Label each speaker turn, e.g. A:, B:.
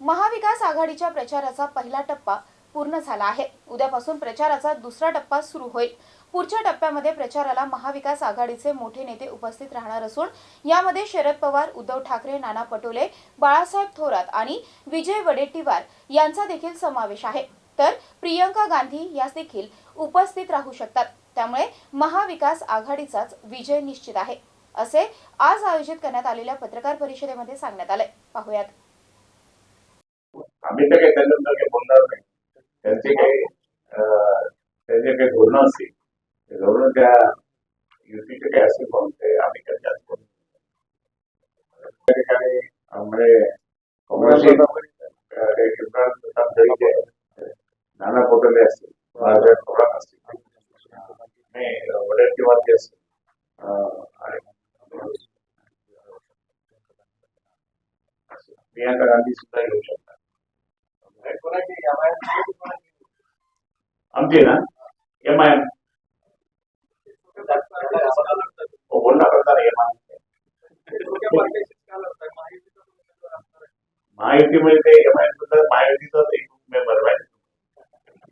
A: महाविकास आघाडीच्या प्रचाराचा पहिला टप्पा पूर्ण झाला आहे. उद्यापासून प्रचाराचा दुसरा टप्पा सुरू होईल. पुढच्या टप्प्यामध्ये प्रचाराला महाविकास आघाडीचे मोठे नेते उपस्थित राहणार असून यामध्ये शरद पवार उद्धव ठाकरे नाना पटोले बाळासाहेब थोरात आणि विजय वडेट्टीवार यांचा देखील समावेश आहे. तर प्रियंका गांधी यास देखील उपस्थित राहू शकतात. त्यामुळे महाविकास आघाडीचाच विजय निश्चित आहे. असे आज आयोजित करण्यात आलेल्या पत्रकार परिषदेमध्ये सांगण्यात आले पाहुयात.
B: आम्ही तर काही त्यांच्याबद्दल काही बोलणार नाही. त्यांचे काही त्यांचे काही धोरणं असतील ते धोरणं त्या युतीचे काही असेल म्हणून ते आम्ही त्यांच्यात बोलू. ठिकाणी जळीचे नाना पटोले असतील थोरात असतील. आणि वडेट्टीवार असतील. आणि प्रियांका गांधी सुद्धा येऊ शकतात. आमची ना? एम आय एम बोलणार होता ना एम आय महायुतीमध्ये ते एम आय एम सुद्धा